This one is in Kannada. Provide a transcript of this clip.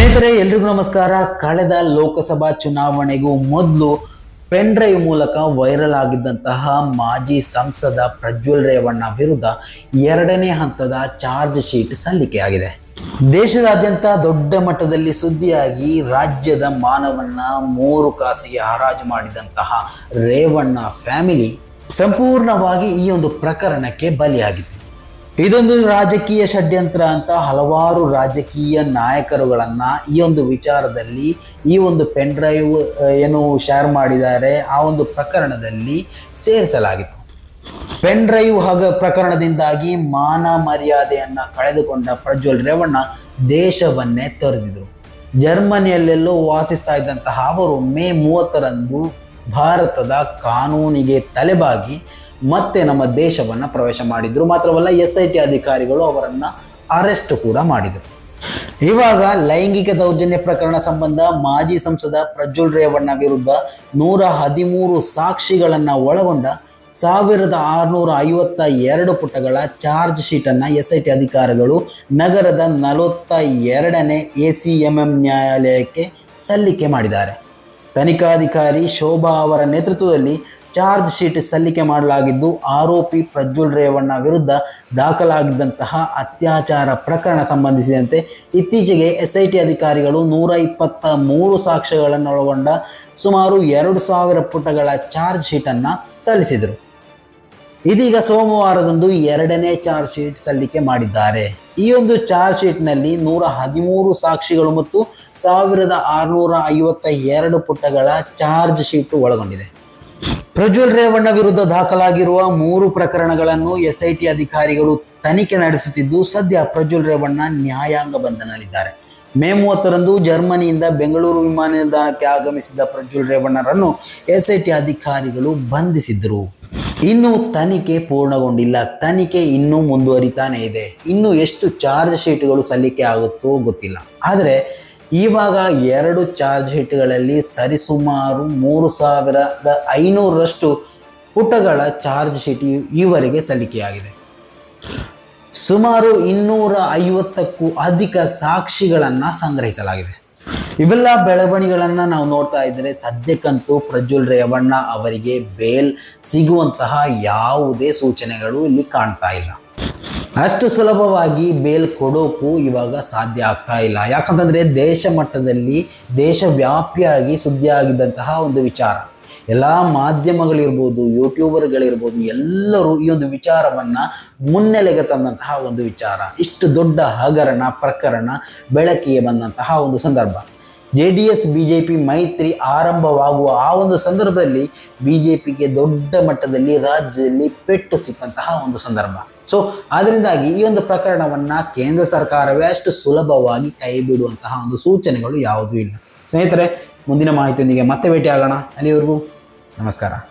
ಸ್ನೇಹಿತರೆ, ಎಲ್ರಿಗೂ ನಮಸ್ಕಾರ. ಕಳೆದ ಲೋಕಸಭಾ ಚುನಾವಣೆಗೂ ಮೊದಲು ಪೆನ್ ಡ್ರೈವ್ ಮೂಲಕ ವೈರಲ್ ಆಗಿದ್ದಂತಹ ಮಾಜಿ ಸಂಸದ ಪ್ರಜ್ವಲ್ ರೇವಣ್ಣ ವಿರುದ್ಧ ಎರಡನೇ ಹಂತದ ಚಾರ್ಜ್ ಶೀಟ್ ಸಲ್ಲಿಕೆಯಾಗಿದೆ. ದೇಶದಾದ್ಯಂತ ದೊಡ್ಡ ಮಟ್ಟದಲ್ಲಿ ಸುದ್ದಿಯಾಗಿ ರಾಜ್ಯದ ಮಾನವನ್ನ ಮೂರು ಕಾಸಿಗೆ ಹರಾಜು ಮಾಡಿದಂತಹ ರೇವಣ್ಣ ಫ್ಯಾಮಿಲಿ ಸಂಪೂರ್ಣವಾಗಿ ಈ ಒಂದು ಪ್ರಕರಣಕ್ಕೆ ಬಲಿಯಾಗಿತ್ತು. ಇದೊಂದು ರಾಜಕೀಯ ಷಡ್ಯಂತ್ರ ಅಂತ ಹಲವಾರು ರಾಜಕೀಯ ನಾಯಕರುಗಳನ್ನು ಈ ಒಂದು ವಿಚಾರದಲ್ಲಿ, ಈ ಒಂದು ಪೆನ್ ಡ್ರೈವ್ ಏನು ಶೇರ್ ಮಾಡಿದ್ದಾರೆ, ಆ ಒಂದು ಪ್ರಕರಣದಲ್ಲಿ ಸೇರಿಸಲಾಗಿತ್ತು. ಪೆನ್ ಡ್ರೈವ್ ಹಾಗ ಪ್ರಕರಣದಿಂದಾಗಿ ಮಾನ ಮರ್ಯಾದೆಯನ್ನು ಕಳೆದುಕೊಂಡ ಪ್ರಜ್ವಲ್ ರೇವಣ್ಣ ದೇಶವನ್ನೇ ತೊರೆದಿದ್ರು. ಜರ್ಮನಿಯಲ್ಲೆಲ್ಲೋ ವಾಸಿಸ್ತಾ ಇದ್ದಂತಹ ಅವರು ಮೇ ಮೂವತ್ತರಂದು ಭಾರತದ ಕಾನೂನಿಗೆ ತಲೆಬಾಗಿ ಮತ್ತೆ ನಮ್ಮ ದೇಶವನ್ನು ಪ್ರವೇಶ ಮಾಡಿದ್ರು. ಮಾತ್ರವಲ್ಲ, ಎಸ್ ಐ ಟಿ ಅಧಿಕಾರಿಗಳು ಅವರನ್ನು ಅರೆಸ್ಟ್ ಕೂಡ ಮಾಡಿದರು. ಇವಾಗ ಲೈಂಗಿಕ ದೌರ್ಜನ್ಯ ಪ್ರಕರಣ ಸಂಬಂಧ ಮಾಜಿ ಸಂಸದ ಪ್ರಜ್ವಲ್ ರೇವಣ್ಣ ವಿರುದ್ಧ ನೂರ ಹದಿಮೂರು ಸಾಕ್ಷಿಗಳನ್ನು ಒಳಗೊಂಡ ಸಾವಿರದ ಆರುನೂರ ಐವತ್ತ ಎರಡು ಪುಟಗಳ ಚಾರ್ಜ್ ಶೀಟನ್ನು ಎಸ್ ಐ ಟಿ ಅಧಿಕಾರಿಗಳು ನಗರದ ನಲವತ್ತ ಎರಡನೇ ಎ ಸಿ ಎಂ ಎಂ ನ್ಯಾಯಾಲಯಕ್ಕೆ ಸಲ್ಲಿಕೆ ಮಾಡಿದ್ದಾರೆ. ತನಿಖಾಧಿಕಾರಿ ಶೋಭಾ ಅವರ ನೇತೃತ್ವದಲ್ಲಿ ಚಾರ್ಜ್ ಶೀಟ್ ಸಲ್ಲಿಕೆ ಮಾಡಲಾಗಿದ್ದು, ಆರೋಪಿ ಪ್ರಜ್ವಲ್ ರೇವಣ್ಣ ವಿರುದ್ಧ ದಾಖಲಾಗಿದ್ದಂತಹ ಅತ್ಯಾಚಾರ ಪ್ರಕರಣ ಸಂಬಂಧಿಸಿದಂತೆ ಇತ್ತೀಚೆಗೆ ಎಸ್ ಐ ಟಿ ಅಧಿಕಾರಿಗಳು ನೂರ ಇಪ್ಪತ್ತ ಮೂರು ಸಾಕ್ಷ್ಯಗಳನ್ನೊಳಗೊಂಡ ಸುಮಾರು ಎರಡು ಸಾವಿರ ಪುಟಗಳ ಚಾರ್ಜ್ ಶೀಟನ್ನು ಸಲ್ಲಿಸಿದರು. ಇದೀಗ ಸೋಮವಾರದಂದು ಎರಡನೇ ಚಾರ್ಜ್ ಶೀಟ್ ಸಲ್ಲಿಕೆ ಮಾಡಿದ್ದಾರೆ. ಈ ಒಂದು ಚಾರ್ಜ್ ಶೀಟ್ನಲ್ಲಿ ನೂರ ಹದಿಮೂರು ಸಾಕ್ಷಿಗಳು ಮತ್ತು ಸಾವಿರದ ಆರುನೂರ ಐವತ್ತ ಎರಡು ಪುಟಗಳ ಚಾರ್ಜ್ ಶೀಟ್ ಒಳಗೊಂಡಿದೆ. ಪ್ರಜ್ವಲ್ ರೇವಣ್ಣ ವಿರುದ್ಧ ದಾಖಲಾಗಿರುವ ಮೂರು ಪ್ರಕರಣಗಳನ್ನು ಎಸ್ಐಟಿ ಅಧಿಕಾರಿಗಳು ತನಿಖೆ ನಡೆಸುತ್ತಿದ್ದು, ಸದ್ಯ ಪ್ರಜ್ವಲ್ ರೇವಣ್ಣ ನ್ಯಾಯಾಂಗ ಬಂಧನಲ್ಲಿದ್ದಾರೆ ಮೇ ಮೂವತ್ತರಂದು ಜರ್ಮನಿಯಿಂದ ಬೆಂಗಳೂರು ವಿಮಾನ ನಿಲ್ದಾಣಕ್ಕೆ ಆಗಮಿಸಿದ ಪ್ರಜ್ವಲ್ ರೇವಣ್ಣರನ್ನು ಎಸ್ಐಟಿ ಅಧಿಕಾರಿಗಳು ಬಂಧಿಸಿದ್ದರು. ಇನ್ನು ತನಿಖೆ ಪೂರ್ಣಗೊಂಡಿಲ್ಲ. ತನಿಖೆ ಇನ್ನೂ ಮುಂದುವರಿತಾನೆ ಇದೆ. ಇನ್ನು ಎಷ್ಟು ಚಾರ್ಜ್ ಶೀಟ್ಗಳು ಸಲ್ಲಿಕೆ ಆಗುತ್ತೋ ಗೊತ್ತಿಲ್ಲ. ಆದರೆ ಇವಾಗ ಎರಡು ಚಾರ್ಜ್ ಶೀಟ್ಗಳಲ್ಲಿ ಸರಿಸುಮಾರು ಮೂರು ಸಾವಿರದ ಐನೂರರಷ್ಟು ಪುಟಗಳ ಚಾರ್ಜ್ ಶೀಟ್ ಈವರೆಗೆ ಸಲ್ಲಿಕೆಯಾಗಿದೆ. ಸುಮಾರು ಇನ್ನೂರ ಐವತ್ತಕ್ಕೂ ಅಧಿಕ ಸಾಕ್ಷಿಗಳನ್ನು ಸಂಗ್ರಹಿಸಲಾಗಿದೆ. ಇವೆಲ್ಲ ಬೆಳವಣಿಗೆಗಳನ್ನು ನಾವು ನೋಡ್ತಾ ಇದ್ದರೆ ಸದ್ಯಕ್ಕಂತೂ ಪ್ರಜ್ವಲ್ ರೇವಣ್ಣ ಅವರಿಗೆ ಬೇಲ್ ಸಿಗುವಂತಹ ಯಾವುದೇ ಸೂಚನೆಗಳು ಇಲ್ಲಿ ಕಾಣ್ತಾ ಇಲ್ಲ. ಅಷ್ಟು ಸುಲಭವಾಗಿ ಬೇಲ್ ಕೊಡೋಕ್ಕೂ ಇವಾಗ ಸಾಧ್ಯ ಆಗ್ತಾ ಇಲ್ಲ. ಯಾಕಂತಂದರೆ ದೇಶ ಮಟ್ಟದಲ್ಲಿ ದೇಶವ್ಯಾಪಿಯಾಗಿ ಸುದ್ದಿಯಾಗಿದ್ದಂತಹ ಒಂದು ವಿಚಾರ. ಎಲ್ಲ ಮಾಧ್ಯಮಗಳಿರ್ಬೋದು, ಯೂಟ್ಯೂಬರ್ಗಳಿರ್ಬೋದು, ಎಲ್ಲರೂ ಈ ಒಂದು ವಿಚಾರವನ್ನು ಮುನ್ನೆಲೆಗೆ ತಂದಂತಹ ಒಂದು ವಿಚಾರ. ಇಷ್ಟು ದೊಡ್ಡ ಹಗರಣ, ಪ್ರಕರಣ ಬೆಳಕಿಗೆ ಬಂದಂತಹ ಒಂದು ಸಂದರ್ಭ. J D S B J P ಮೈತ್ರಿ ಆರಂಭವಾಗುವ ಆ ಒಂದು ಸಂದರ್ಭದಲ್ಲಿ ಬಿ ಜೆ ಪಿಗೆ ದೊಡ್ಡ ಮಟ್ಟದಲ್ಲಿ ರಾಜ್ಯದಲ್ಲಿ ಪೆಟ್ಟು ಸಿಕ್ಕಂತಹ ಒಂದು ಸಂದರ್ಭ. ಸೊ ಅದರಿಂದಾಗಿ ಈ ಒಂದು ಪ್ರಕರಣವನ್ನು ಕೇಂದ್ರ ಸರ್ಕಾರವೇ ಅಷ್ಟು ಸುಲಭವಾಗಿ ಕೈ ಬಿಡುವಂತಹ ಒಂದು ಸೂಚನೆಗಳು ಯಾವುದೂ ಇಲ್ಲ. ಸ್ನೇಹಿತರೆ, ಮುಂದಿನ ಮಾಹಿತಿಯೊಂದಿಗೆ ಮತ್ತೆ ಭೇಟಿ ಆಗೋಣ ಅಲ್ಲಿವರೆಗೂ ನಮಸ್ಕಾರ.